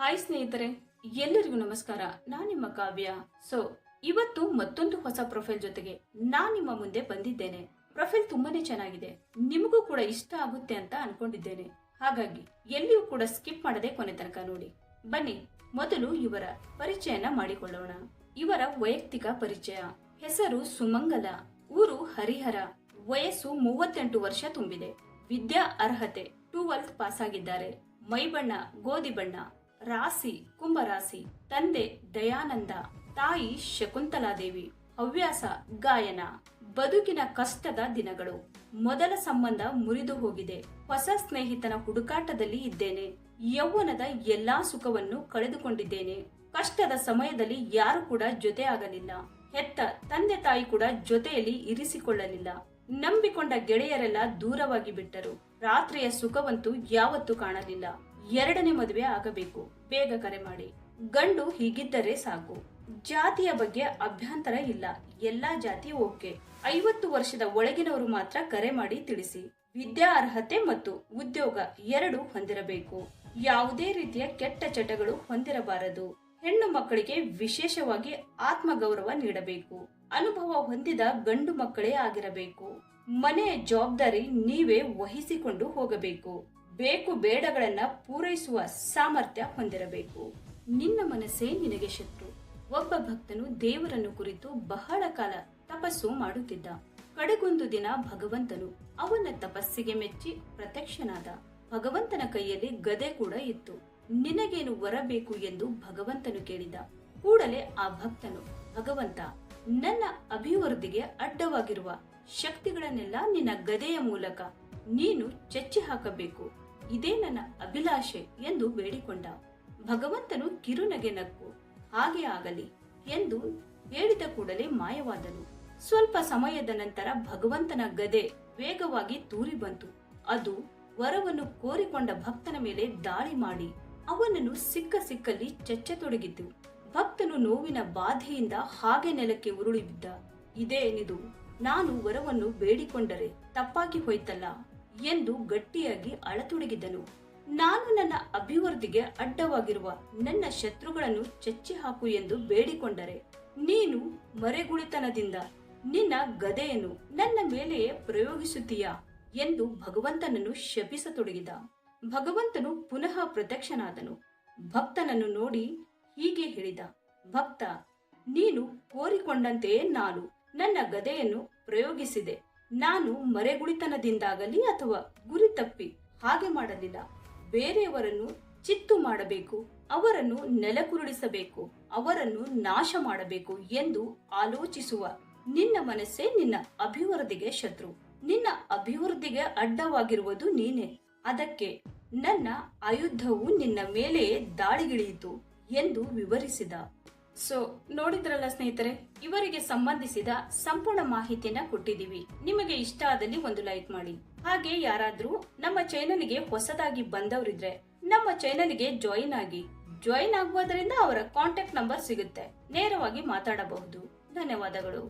Hi ಸ್ನೇಹಿತರೆ, ಎಲ್ಲರಿಗೂ ನಮಸ್ಕಾರ. ನಾನು ನಿಮ್ಮ ಕಾವ್ಯ. ಸೊ ಇವತ್ತು ಮತ್ತೊಂದು ಹೊಸ ಪ್ರೊಫೈಲ್ ಜೊತೆಗೆ ನಾನು ನಿಮ್ಮ ಮುಂದೆ ಬಂದಿದ್ದೇನೆ. ಪ್ರೊಫೈಲ್ ತುಂಬಾನೇ ಚೆನ್ನಾಗಿದೆ. ನಿಮಗೂ ಕೂಡ ಇಷ್ಟ ಆಗುತ್ತೆ ಅಂತ ಅನ್ಕೊಂಡಿದ್ದೇನೆ. ಹಾಗಾಗಿ ಎಲ್ಲಿಯೂ ಕೂಡ ಸ್ಕಿಪ್ ಮಾಡದೆ ಕೊನೆ ತನಕ ನೋಡಿ. ಬನ್ನಿ, ಮೊದಲು ಇವರ ಪರಿಚಯನ ಮಾಡಿಕೊಳ್ಳೋಣ. ಇವರ ವೈಯಕ್ತಿಕ ಪರಿಚಯ. ಹೆಸರು ಸುಮಂಗಲ. ಊರು ಹರಿಹರ. ವಯಸ್ಸು ಮೂವತ್ತೆಂಟು ವರ್ಷ ತುಂಬಿದೆ. ವಿದ್ಯಾ ಅರ್ಹತೆ. ಟೂವೆಲ್ತ್ ಪಾಸ್ ಆಗಿದ್ದಾರೆ ಮೈಬಣ್ಣ, ಗೋಧಿ ಬಣ್ಣ. ರಾಶಿ, ಕುಂಭರಾಶಿ, ತಂದೆ ದಯಾನಂದ, ತಾಯಿ ಶಕುಂತಲಾದೇವಿ, ಹವ್ಯಾಸ, ಗಾಯನ, ಬದುಕಿನ ಕಷ್ಟದ ದಿನಗಳು. ಮೊದಲ ಸಂಬಂಧ ಮುರಿದು ಹೋಗಿದೆ. ಹೊಸ ಸ್ನೇಹಿತನ ಹುಡುಕಾಟದಲ್ಲಿ ಇದ್ದೇನೆ. ಯೌವನದ ಎಲ್ಲಾ ಸುಖವನ್ನು ಕಳೆದುಕೊಂಡಿದ್ದೇನೆ. ಕಷ್ಟದ ಸಮಯದಲ್ಲಿ ಯಾರು ಕೂಡ ಜೊತೆ ಆಗಲಿಲ್ಲ ಹೆತ್ತ ತಂದೆ ತಾಯಿ ಕೂಡ ಜೊತೆಯಲ್ಲಿ ಇರಿಸಿಕೊಳ್ಳಲಿಲ್ಲ. ನಂಬಿಕೊಂಡ ಗೆಳೆಯರೆಲ್ಲ ದೂರವಾಗಿ ಬಿಟ್ಟರು. ರಾತ್ರಿಯ ಸುಖವಂತೂ ಯಾವತ್ತೂ ಕಾಣಲಿಲ್ಲ. ಎರಡನೇ ಮದುವೆ ಆಗಬೇಕು. ಬೇಗ ಕರೆ ಮಾಡಿ. ಗಂಡು ಹೀಗಿದ್ದರೆ ಸಾಕು. ಜಾತಿಯ ಬಗ್ಗೆ ಅಭ್ಯಂತರ ಇಲ್ಲ. ಎಲ್ಲಾ ಜಾತಿ ಓಕೆ. ಐವತ್ತು ವರ್ಷದ ಒಳಗಿನವರು ಮಾತ್ರ ಕರೆ ಮಾಡಿ ತಿಳಿಸಿ. ವಿದ್ಯಾ ಅರ್ಹತೆ ಮತ್ತು ಉದ್ಯೋಗ ಎರಡು ಹೊಂದಿರಬೇಕು. ಯಾವುದೇ ರೀತಿಯ ಕೆಟ್ಟ ಚಟಗಳು ಹೊಂದಿರಬಾರದು. ಹೆಣ್ಣು ಮಕ್ಕಳಿಗೆ ವಿಶೇಷವಾಗಿ ಆತ್ಮಗೌರವ ನೀಡಬೇಕು. ಅನುಭವ ಹೊಂದಿದ ಗಂಡು ಮಕ್ಕಳೇ ಆಗಿರಬೇಕು. ಮನೆಯ ಜವಾಬ್ದಾರಿ ನೀವೇ ವಹಿಸಿಕೊಂಡು ಹೋಗಬೇಕು. ಬೇಕು ಬೇಡಗಳನ್ನ ಪೂರೈಸುವ ಸಾಮರ್ಥ್ಯ ಹೊಂದಿರಬೇಕು. ನಿನ್ನ ಮನಸ್ಸೇ ನಿನಗೆ ಶತ್ರು. ಒಬ್ಬ ಭಕ್ತನು ದೇವರನ್ನು ಕುರಿತು ಬಹಳ ಕಾಲ ತಪಸ್ಸು ಮಾಡುತ್ತಿದ್ದ. ಕಡೆಗೊಂದು ದಿನ ಭಗವಂತನು ಅವನ ತಪಸ್ಸಿಗೆ ಮೆಚ್ಚಿ ಪ್ರತ್ಯಕ್ಷನಾದ. ಭಗವಂತನ ಕೈಯಲ್ಲಿ ಗದೆ ಕೂಡ ಇತ್ತು. ನಿನಗೇನು ಬರಬೇಕು ಎಂದು ಭಗವಂತನು ಕೇಳಿದ. ಕೂಡಲೇ ಆ ಭಕ್ತನು, ಭಗವಂತ, ನನ್ನ ಅಭಿವೃದ್ಧಿಗೆ ಅಡ್ಡವಾಗಿರುವ ಶಕ್ತಿಗಳನ್ನೆಲ್ಲ ನಿನ್ನ ಗದೆಯ ಮೂಲಕ ನೀನು ಚಚ್ಚಿ ಹಾಕಬೇಕು. ಇದೇ ನನ್ನ ಅಭಿಲಾಷೆ ಎಂದು ಬೇಡಿಕೊಂಡ. ಭಗವಂತನು ಕಿರುನಗೆ ನಕ್ಕು. ಹಾಗೆ ಆಗಲಿ ಎಂದು ಹೇಳಿದ ಕೂಡಲೇ ಮಾಯವಾದನು. ಸ್ವಲ್ಪ ಸಮಯದ ನಂತರ ಭಗವಂತನ ಗದೆ ವೇಗವಾಗಿ ತೂರಿ ಬಂತು. ಅದು ವರವನ್ನು ಕೋರಿಕೊಂಡ ಭಕ್ತನ ಮೇಲೆ ದಾಳಿ ಮಾಡಿ ಅವನನ್ನು ಸಿಕ್ಕ ಸಿಕ್ಕಲ್ಲಿ ಚಚ್ಚತೊಡಗಿತು. ಭಕ್ತನು ನೋವಿನ ಬಾಧೆಯಿಂದ ಹಾಗೆ ನೆಲಕ್ಕೆ ಉರುಳಿ ಬಿದ್ದ. ಇದೇನಿದು? ನಾನು ವರವನ್ನು ಬೇಡಿಕೊಂಡರೆ ತಪ್ಪಾಗಿ ಹೋಯ್ತಲ್ಲ. ಎಂದು ಗಟ್ಟಿಯಾಗಿ ಅಳತೊಡಗಿದನು. ನಾನು ನನ್ನ ಅಭಿವೃದ್ಧಿಗೆ ಅಡ್ಡವಾಗಿರುವ ನನ್ನ ಶತ್ರುಗಳನ್ನು ಚಚ್ಚಿ ಹಾಕು ಎಂದು ಬೇಡಿಕೊಂಡರೆ, ನೀನು ಮರೆಗುಳಿತನದಿಂದ ನಿನ್ನ ಗದೆಯನ್ನು ನನ್ನ ಮೇಲೆಯೇ ಪ್ರಯೋಗಿಸುತ್ತೀಯಾ ಎಂದು ಭಗವಂತನನ್ನು ಶಪಿಸತೊಡಗಿದ. ಭಗವಂತನು ಪುನಃ ಪ್ರತ್ಯಕ್ಷನಾದನು. ಭಕ್ತನನ್ನು ನೋಡಿ ಹೀಗೆ ಹೇಳಿದ, ಭಕ್ತ, ನೀನು ಕೋರಿಕೊಂಡಂತೆಯೇ ನಾನು ನನ್ನ ಗದೆಯನ್ನು ಪ್ರಯೋಗಿಸಿದೆ. ನಾನು ಮರೆಗುಳಿತನದಿಂದಾಗಲಿ ಅಥವಾ ಗುರಿ ತಪ್ಪಿ ಹಾಗೆ ಮಾಡಲಿಲ್ಲ. ಬೇರೆಯವರನ್ನು ಚಿತ್ತು ಮಾಡಬೇಕು, ಅವರನ್ನು ನೆಲಕುರುಳಿಸಬೇಕು, ಅವರನ್ನು ನಾಶ ಮಾಡಬೇಕು ಎಂದು ಆಲೋಚಿಸುವ ನಿನ್ನ ಮನಸ್ಸೇ ನಿನ್ನ ಅಭಿವೃದ್ಧಿಗೆ ಶತ್ರು. ನಿನ್ನ ಅಭಿವೃದ್ಧಿಗೆ ಅಡ್ಡವಾಗಿರುವುದು ನೀನೆ. ಅದಕ್ಕೆ ನನ್ನ ಆಯುಧವು ನಿನ್ನ ಮೇಲೆಯೇ ದಾಳಿಗಿಳಿಯಿತು ಎಂದು ವಿವರಿಸಿದ. ಸೊ ನೋಡಿದ್ರಲ್ಲ ಸ್ನೇಹಿತರೆ, ಇವರಿಗೆ ಸಂಬಂಧಿಸಿದ ಸಂಪೂರ್ಣ ಮಾಹಿತಿಯನ್ನ ಕೊಟ್ಟಿದ್ದೀವಿ. ನಿಮಗೆ ಇಷ್ಟ ಆದಲ್ಲಿ ಒಂದು ಲೈಕ್ ಮಾಡಿ. ಹಾಗೆ ಯಾರಾದ್ರೂ ನಮ್ಮ ಚಾನೆಲ್ಗೆ ಹೊಸದಾಗಿ ಬಂದವರಿದ್ರೆ, ನಮ್ಮ ಚಾನೆಲ್ಗೆ ಜಾಯಿನ್ ಆಗಿ. ಜಾಯಿನ್ ಆಗುವುದರಿಂದ ಅವರ ಕಾಂಟ್ಯಾಕ್ಟ್ ನಂಬರ್ ಸಿಗುತ್ತೆ. ನೇರವಾಗಿ ಮಾತಾಡಬಹುದು. ಧನ್ಯವಾದಗಳು.